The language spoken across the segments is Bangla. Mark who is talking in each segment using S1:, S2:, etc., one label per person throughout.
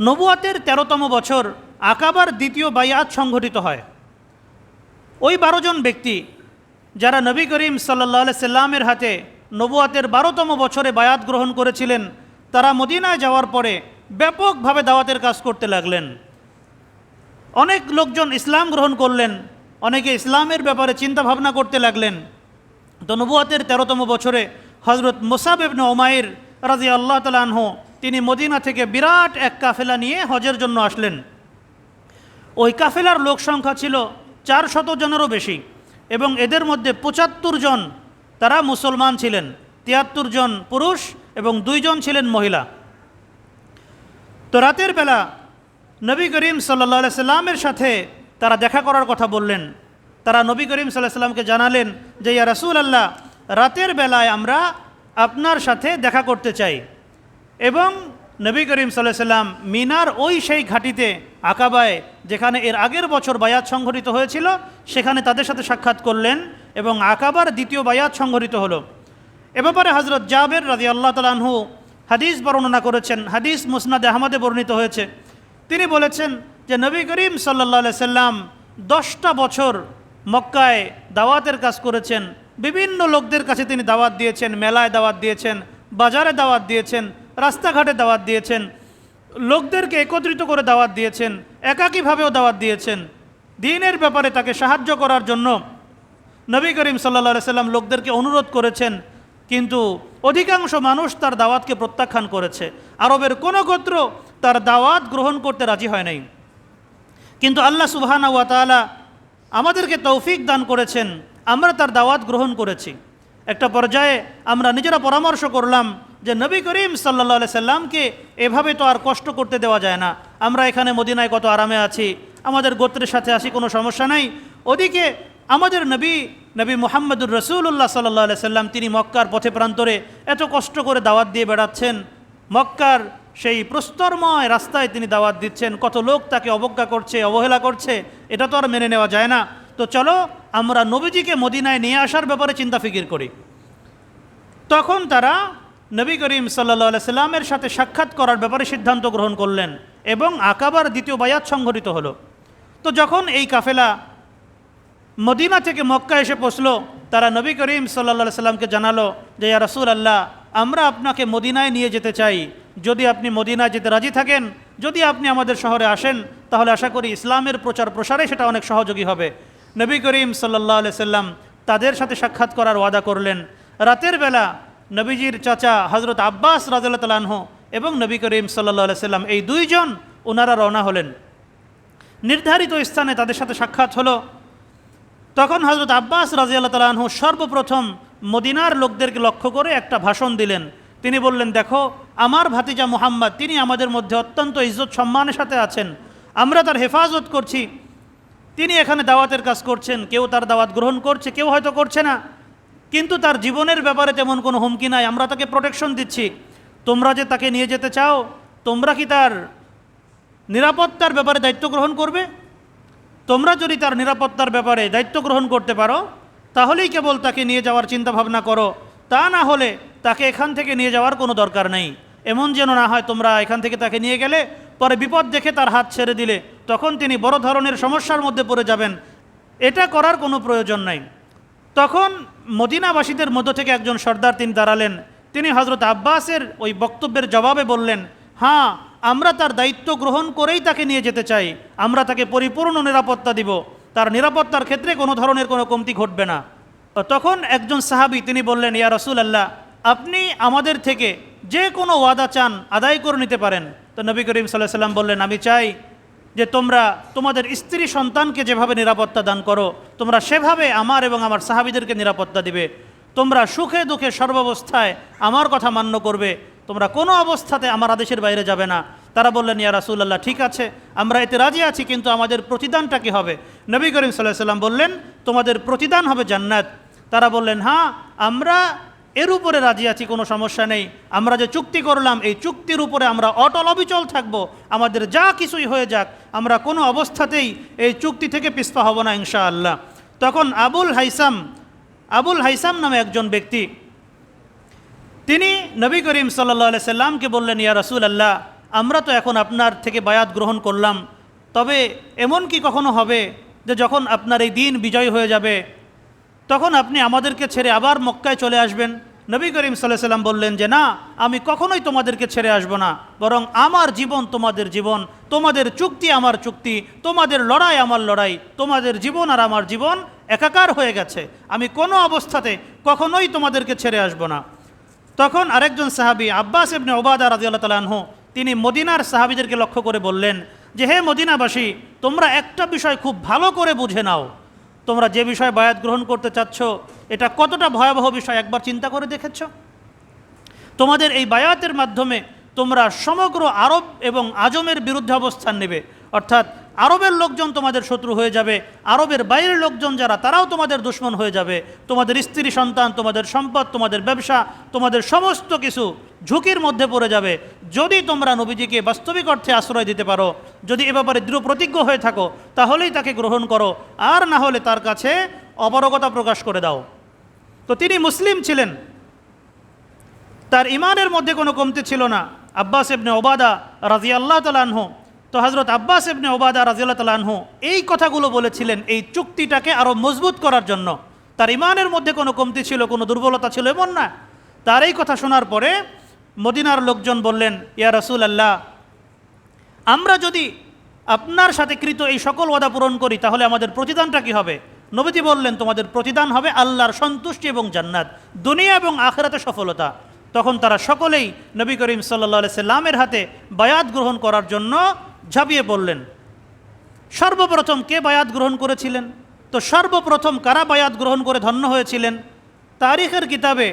S1: নবুয়াতের তেরোতম বছর আকাবার দ্বিতীয় বায়াত সংঘটিত হয়। ওই বারো জন ব্যক্তি, যারা নবী করিম সাল্লা সাল্লামের হাতে নবুয়াতের বারোতম বছরে বায়াত গ্রহণ করেছিলেন, তারা মদিনায় যাওয়ার পরে ব্যাপকভাবে দাওয়াতের কাজ করতে লাগলেন। অনেক লোকজন ইসলাম গ্রহণ করলেন, অনেকে ইসলামের ব্যাপারে চিন্তা ভাবনা করতে লাগলেন। তো নবুয়াতের তেরোতম বছরে হজরত মোসাব ইবনে ওমায়ের রাজি আল্লাহ তালাহ তিনি মদিনা থেকে বিরাট এক কাফেলা নিয়ে হজের জন্য আসলেন। ওই কাফেলার লোক সংখ্যা ছিল চার শত জনেরও বেশি এবং এদের মধ্যে পঁচাত্তর জন তারা মুসলমান ছিলেন, তিয়াত্তর জন পুরুষ এবং দুইজন ছিলেন মহিলা। তো রাতের বেলা নবী করিম সাল্লা সাল্লামের সাথে তারা দেখা করার কথা বললেন। তারা নবী করিম সাল্লাহ সাল্লামকে জানালেন যে, ইয়া রাসুল আল্লাহ রাতের বেলায় আমরা আপনার সাথে দেখা করতে চাই। এবং নবী করিম সাল্লাহ সাল্লাম মিনার ওই সেই ঘাটিতে, আকাবায়, যেখানে এর আগের বছর বায়াত সংঘটিত হয়েছিল, সেখানে তাদের সাথে সাক্ষাৎ করলেন এবং আকাবার দ্বিতীয় বায়াত সংঘটিত হলো। এ ব্যাপারে হজরত জাবের রাজি আল্লাহ তালাহু হাদিস বর্ণনা করেছেন। হাদিস মুসনাদ আহমদে বর্ণিত হয়েছে। তিনি বলেছেন যে নবী করিম সাল্লা সাল্লাম দশটা বছর মক্কায় দাওয়াতের কাজ করেছেন। বিভিন্ন লোকদের কাছে তিনি দাওয়াত দিয়েছেন, মেলায় দাওয়াত দিয়েছেন, বাজারে দাওয়াত দিয়েছেন। রাস্তাঘাটে দাওয়াত দিয়েছেন, লোকদেরকে একত্রিত করে দাওয়াত দিয়েছেন, একাকীভাবেও দাওয়াত দিয়েছেন। দিনের ব্যাপারে তাকে সাহায্য করার জন্য নবী করিম সাল্লা সাল্লাম লোকদেরকে অনুরোধ করেছেন, কিন্তু অধিকাংশ মানুষ তার দাওয়াতকে প্রত্যাখ্যান করেছে। আরবের কোনো গোত্র তার দাওয়াত গ্রহণ করতে রাজি হয় নাই। কিন্তু আল্লাহ সুবাহানা ওয়া তাআলা আমাদেরকে তৌফিক দান করেছেন, আমরা তার দাওয়াত গ্রহণ করেছি। একটা পর্যায়ে আমরা নিজেরা পরামর্শ করলাম যে নবী করিম সাল্লা সাল্লামকে এভাবে তো আর কষ্ট করতে দেওয়া যায় না। আমরা এখানে মদিনায় কত আরামে আছি, আমাদের গোত্রের সাথে আসি কোনো সমস্যা নাই। ওদিকে আমাদের নবী নবী মোহাম্মদুর রসুল্লাহ সাল্লাহ সাল্লাম, তিনি মক্কার পথে প্রান্তরে এত কষ্ট করে দাওয়াত দিয়ে বেড়াচ্ছেন। মক্কার সেই প্রস্তরময় রাস্তায় তিনি দাওয়াত দিচ্ছেন। কত লোক তাকে অবজ্ঞা করছে, অবহেলা করছে, এটা তো আর মেনে নেওয়া যায় না। তো চলো, আমরা নবীজিকে মদিনায় নিয়ে আসার ব্যাপারে চিন্তা ফিকির করি। তখন তারা নবী করিম সাল্লা সাল্লামের সাথে সাক্ষাৎ করার ব্যাপারে সিদ্ধান্ত গ্রহণ করলেন এবং আকাবার দ্বিতীয় বায়াত সংঘটিত হলো। তো যখন এই কাফেলা মদিনা থেকে মক্কা এসে পৌঁছলো, তারা নবী করিম সাল্লা সাল্লামকে জানালো যে, ইয়া রাসুল আল্লাহ আমরা আপনাকে মদিনায় নিয়ে যেতে চাই। যদি আপনি মদিনায় যেতে রাজি থাকেন, যদি আপনি আমাদের শহরে আসেন, তাহলে আশা করি ইসলামের প্রচার প্রসারে সেটা অনেক সহযোগী হবে। নবী করিম সাল্লাহ সাল্লাম তাদের সাথে সাক্ষাৎ করার ওয়াদা করলেন। রাতের বেলা নবীজির চাচা হজরত আব্বাস রাজু তালাহ এবং নবী করিম সাল্লাহ সাল্লাম এই দুইজন ওনারা রওনা হলেন। নির্ধারিত স্থানে তাদের সাথে সাক্ষাৎ হলো। তখন হজরত আব্বাস রাজিয়াল্লাহ তালাহু সর্বপ্রথম মদিনার লোকদেরকে লক্ষ্য করে একটা ভাষণ দিলেন। তিনি বললেন, দেখো, আমার ভাতিজা মুহাম্মদ, তিনি আমাদের মধ্যে অত্যন্ত ইজ্জত সম্মানের সাথে আছেন। আমরা তার হেফাজত করছি। তিনি এখানে দাওয়াতের কাজ করছেন। কেউ তার দাওয়াত গ্রহণ করছে, কেউ হয়তো করছে না। কিন্তু তার জীবনের ব্যাপারে তেমন কোনো হুমকি নাই। আমরা তাকে প্রোটেকশন দিচ্ছি। তোমরা যে তাকে নিয়ে যেতে চাও, তোমরা কি তার নিরাপত্তার ব্যাপারে দায়িত্ব গ্রহণ করবে? তোমরা যদি তার নিরাপত্তার ব্যাপারে দায়িত্ব গ্রহণ করতে পারো, তাহলেই কেবল তাকে নিয়ে যাওয়ার চিন্তা ভাবনা করো। তা না হলে তাকে এখান থেকে নিয়ে যাওয়ার কোনো দরকার নেই। এমন যেন না হয় তোমরা এখান থেকে তাকে নিয়ে গেলে, পরে বিপদ দেখে তার হাত ছেড়ে দিলে, তখন তিনি বড় ধরনের সমস্যার মধ্যে পড়ে যাবেন। এটা করার কোনো প্রয়োজন নাই। তখন মদিনাবাসীদের মধ্য থেকে একজন সর্দার তিনি দাঁড়ালেন। তিনি হজরত আব্বাসের ওই বক্তব্যের জবাবে বললেন হ্যাঁ আমরা তার দায়িত্ব গ্রহণ করেই তাকে নিয়ে যেতে চাই। আমরা তাকে পরিপূর্ণ নিরাপত্তা দিব। তার নিরাপত্তার ক্ষেত্রে কোনো ধরনের কোনো কমতি ঘটবে না। তখন একজন সাহাবি তিনি বললেন, ইয়া রসুল আল্লাহ আপনি আমাদের থেকে যে কোনো ওয়াদা চান আদায় করে নিতে পারেন। তো নবী করিম সাল্লাহ সাল্লাম বললেন, আমি চাই যে তোমরা তোমাদের স্ত্রী সন্তানকে যেভাবে নিরাপত্তা দান করো, তোমরা সেভাবে আমার এবং আমার সাহাবিদেরকে নিরাপত্তা দিবে। তোমরা সুখে দুঃখে সর্বাবস্থায় আমার কথা মান্য করবে। তোমরা কোনো অবস্থাতে আমার আদেশের বাইরে যাবে না। তারা বললেন, ইয়া রাসুল্লাহ ঠিক আছে, আমরা এতে রাজি আছি, কিন্তু আমাদের প্রতিদানটা কি হবে? নবী করিম সাল্লাহ সাল্লাম বললেন, তোমাদের প্রতিদান হবে জান্নাত। তারা বললেন হ্যাঁ আমরা এর উপরে রাজি আছি, কোনো সমস্যা নেই। আমরা যে চুক্তি করলাম, এই চুক্তির উপরে আমরা অটল অবিচল থাকব। আমাদের যা কিছুই হয়ে যাক, আমরা কোনো অবস্থাতেই এই চুক্তি থেকে পিস্পা হব না, ইনশাআল্লাহ। তখন আবুল হাইসাম আবুল হাইসাম নামে একজন ব্যক্তি, তিনি নবী করিম সাল্লা সাল্লামকে বললেন, ইয়া রসুল আল্লাহ আমরা তো এখন আপনার থেকে বায়াত গ্রহণ করলাম। তবে এমন কি কখনো হবে যে যখন আপনার এই দিন বিজয় হয়ে যাবে? তখন আপনি আমাদেরকে ছেড়ে আবার মক্কায় চলে আসবেন। নবী করিম সাল্লাহ সাল্লাম বললেন যে, না, আমি কখনোই তোমাদেরকে ছেড়ে আসব না। বরং আমার জীবন তোমাদের জীবন, তোমাদের চুক্তি আমার চুক্তি, তোমাদের লড়াই আমার লড়াই, তোমাদের জীবন আর আমার জীবন একাকার হয়ে গেছে। আমি কোনো অবস্থাতে কখনোই তোমাদেরকে ছেড়ে আসব না। তখন আরেকজন সাহাবি, আব্বাস ইবনে ওবাদা রাজিয়াল্লাহ তালাহ তিনি মদিনার সাহাবিদেরকে লক্ষ্য করে বললেন যে, হে মদিনাবাসী, তোমরা একটা বিষয় খুব ভালো করে বুঝে নাও। তোমরা যে বিষয়ে বায়াত গ্রহণ করতে চাচ্ছ, এটা কতটা ভয়াবহ বিষয় একবার চিন্তা করে দেখেছ? তোমাদের এই বায়াতের মাধ্যমে তোমরা সমগ্র আরব এবং আজমের বিরুদ্ধে অবস্থান নেবে। অর্থাৎ আরবের লোকজন তোমাদের শত্রু হয়ে যাবে, আরবের বাইরের লোকজন যারা, তারাও তোমাদের দুশ্মন হয়ে যাবে। তোমাদের স্ত্রী সন্তান, তোমাদের সম্পদ, তোমাদের ব্যবসা, তোমাদের সমস্ত কিছু ঝুঁকির মধ্যে পড়ে যাবে। যদি তোমরা নবীজিকে বাস্তবিক অর্থে আশ্রয় দিতে পারো, যদি এ ব্যাপারে দৃঢ় প্রতিজ্ঞ হয়ে থাকো, তাহলেই তাকে গ্রহণ করো। আর না হলে তার কাছে অপারগতা প্রকাশ করে দাও। তো তিনি মুসলিম ছিলেন। তার ইমানের মধ্যে কোনো কমতি ছিল না। আব্বাস ইবনে ওবাদা রাজি আল্লাহ তালানহ তো হজরত আব্বাস ইবনে ওবাদা রাজি আল্লাহ তালানহ এই কথাগুলো বলেছিলেন এই চুক্তিটাকে আরও মজবুত করার জন্য। তার ইমানের মধ্যে কোনো কমতি ছিল, কোনো দুর্বলতা ছিল এমন না। তার এই কথা শোনার পরে মদিনার লোকজন বললেন, ইয়া রসুল আল্লাহ আমরা যদি আপনার সাথে কৃত এই সকল ওয়াদা পূরণ করি, তাহলে আমাদের প্রতিদানটা কি হবে? নবীজি বললেন, তোমাদের প্রতিদান হবে আল্লাহর সন্তুষ্টি এবং জান্নাত, দুনিয়া এবং আখেরাতে সফলতা। তখন তারা সকলেই নবী করিম সাল্লা সাল্লামের হাতে বায়াত গ্রহণ করার জন্য ঝাঁপিয়ে পড়লেন। সর্বপ্রথম কে বায়াত গ্রহণ করেছিলেন? তো সর্বপ্রথম কারা বায়াত গ্রহণ করে ধন্য হয়েছিলেন? তারিখের কিতাবে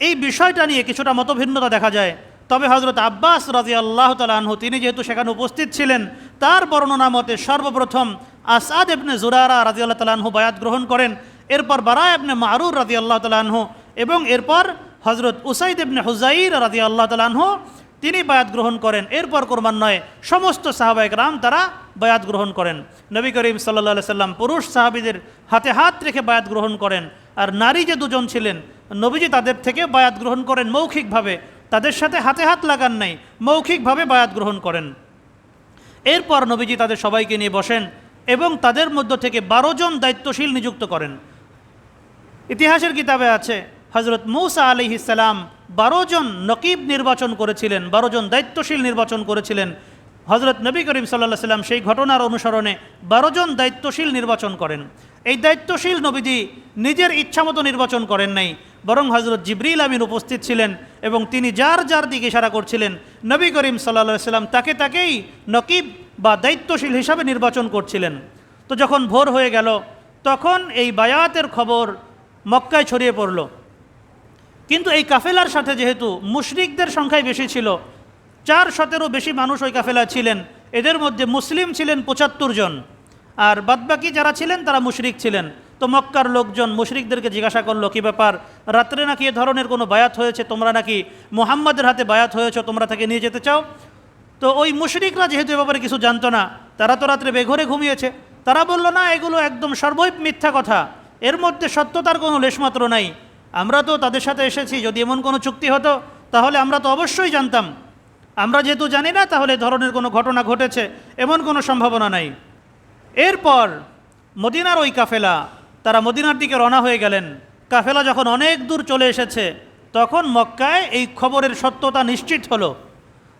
S1: এই বিষয়টা নিয়ে কিছুটা মতভিন্নতা দেখা যায়। তবে হজরত আব্বাস রাজি আল্লাহ তালাহু তিনি যেহেতু সেখানে উপস্থিত ছিলেন, তার বর্ণনা মতে সর্বপ্রথম আসাদ এবনে জুরারা রাজি আল্লাহ তালাহু বায়াত গ্রহণ করেন। এরপর বারা এবনে মারুর রাজি আল্লাহ তালাহু এবং এরপর হজরত উসাইদ এবনে হুজাইর রাজি আল্লাহ তালাহু তিনি বায়াত গ্রহণ করেন। এরপর ক্রমান্বয়ে সমস্ত সাহাবাহিক রাম তারা বায়াত গ্রহণ করেন। নবী করিম সাল্লা সাল্লাম পুরুষ সাহাবিদের হাতে হাত রেখে বায়াত গ্রহণ করেন। আর নারী যে দুজন ছিলেন, নবীজি তাদের থেকে বায়াত গ্রহণ করেন মৌখিকভাবে। তাদের সাথে হাতে হাত লাগান নাই, মৌখিকভাবে বায়াত গ্রহণ করেন। এরপর নবীজি তাদের সবাইকে নিয়ে বসেন এবং তাদের মধ্য থেকে বারো জন দায়িত্বশীল নিযুক্ত করেন। ইতিহাসের কিতাবে আছে হজরত মৌসা আলি ইসালাম বারো জন নকিব নির্বাচন করেছিলেন, বারো জন দায়িত্বশীল নির্বাচন করেছিলেন। হজরত নবী করিম সাল্লাহ সাল্লাম সেই ঘটনার অনুসরণে বারো জন দায়িত্বশীল নির্বাচন করেন। এই দায়িত্বশীল নবীজি নিজের ইচ্ছামতো নির্বাচন করেন নাই, বরং হজরত জিবরিল আমিন উপস্থিত ছিলেন এবং তিনি যার যার দিকে ইশারা করছিলেন, নবী করিম সাল্লা সাল্লাম তাকে তাকেই নকিব বা দায়িত্বশীল হিসাবে নির্বাচন করছিলেন। তো যখন ভোর হয়ে গেল, তখন এই বায়াতের খবর মক্কায় ছড়িয়ে পড়ল। কিন্তু এই কাফেলার সাথে যেহেতু মুশরিকদের সংখ্যাই বেশি ছিল, চার শতেরও বেশি মানুষ ওই কাফেলা ছিলেন। এদের মধ্যে মুসলিম ছিলেন পঁচাত্তর জন। আর বাদবাকি যারা ছিলেন, তারা মুশরিক ছিলেন। তো মক্কার লোকজন মুশরিকদেরকে জিজ্ঞাসা করল, কী ব্যাপার? রাত্রে নাকি এ ধরনের কোনো বায়াত হয়েছে? তোমরা নাকি মোহাম্মদের হাতে বায়াত হয়েছ? তোমরা তাকে নিয়ে যেতে চাও? তো ওই মুশরিকরা যেহেতু এ ব্যাপারে কিছু জানতো না, তারা তো রাত্রে বেঘরে ঘুমিয়েছে। তারা বলল, না, এগুলো একদম সর্বই মিথ্যা কথা। এর মধ্যে সত্যতার কোনো লেশমাত্র নাই। আমরা তো তাদের সাথে এসেছি, যদি এমন কোনো চুক্তি হতো, তাহলে আমরা তো অবশ্যই জানতাম। আমরা যেহেতু জানি না, তাহলে ধরনের কোনো ঘটনা ঘটেছে, এমন কোনো সম্ভাবনা নাই। এরপর মদিনার ওই কাফেলা, তারা মদিনার দিকে রওনা হয়ে গেলেন। কাফেলা যখন অনেক দূর চলে এসেছে, তখন মক্কায় এই খবরের সত্যতা নিশ্চিত হলো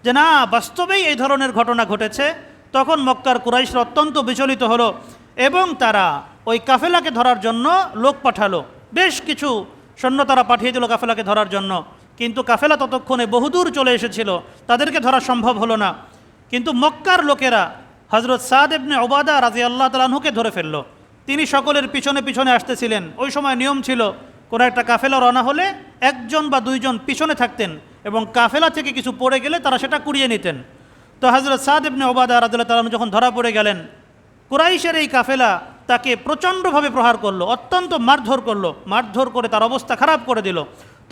S1: যে না, বাস্তবেই এই ধরনের ঘটনা ঘটেছে। তখন মক্কার কুরাইশরা অত্যন্ত বিচলিত হলো এবং তারা ওই কাফেলাকে ধরার জন্য লোক পাঠালো। বেশ কিছু সৈন্য তারা পাঠিয়ে দিল কাফেলাকে ধরার জন্য। কিন্তু কাফেলা ততক্ষণে বহুদূর চলে এসেছিল। তাদেরকে ধরা সম্ভব হলো না। কিন্তু মক্কার লোকেরা হজরত সাদ ইবনে ওবাদা রাজি আল্লাহ তালাহুকে ধরে ফেলল। তিনি সকলের পিছনে পিছনে আসতেছিলেন। ওই সময় নিয়ম ছিল, কোনো একটা কাফেলা রওনা হলে একজন বা দুইজন পিছনে থাকতেন এবং কাফেলা থেকে কিছু পড়ে গেলে তারা সেটা কুড়িয়ে নিতেন। তো হজরত সাদ ইবনে ওবাদা রাজুল্লাহ তালাম যখন ধরা পড়ে গেলেন কুরাইশের এই কাফেলা তাকে প্রচণ্ডভাবে প্রহার করল, অত্যন্ত মারধর করল, মারধর করে তার অবস্থা খারাপ করে দিল।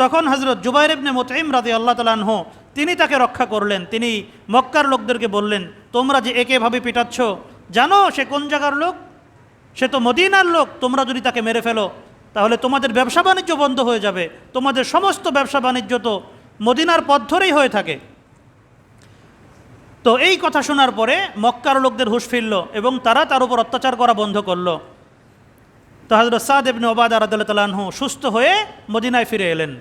S1: তখন হজরত জুবাইর ইবনে মোতাইম রাজি আল্লাহ তালাহ তিনি তাকে রক্ষা করলেন। তিনি মক্কার লোকদেরকে বললেন, তোমরা যে একেভাবে পিটাচ্ছ, জানো সে কোন জায়গার লোক? সে তো মদিনার লোক, তোমরা যদি তাকে মেরে ফেলো, তাহলে তোমাদের ব্যবসা বাণিজ্য বন্ধ হয়ে যাবে, তোমাদের সমস্ত ব্যবসা বাণিজ্য তো মদিনার পথ ধরেই হয়ে থাকে। তো এই কথা শোনার পরে মক্কার লোকদের হুশ ফিরল এবং তারা তার উপর অত্যাচার করা বন্ধ করল। তো হজরত সাদ এবনে ওবাদ রাদুল্লাহ তালাহু সুস্থ হয়ে মদিনায় ফিরে এলেন।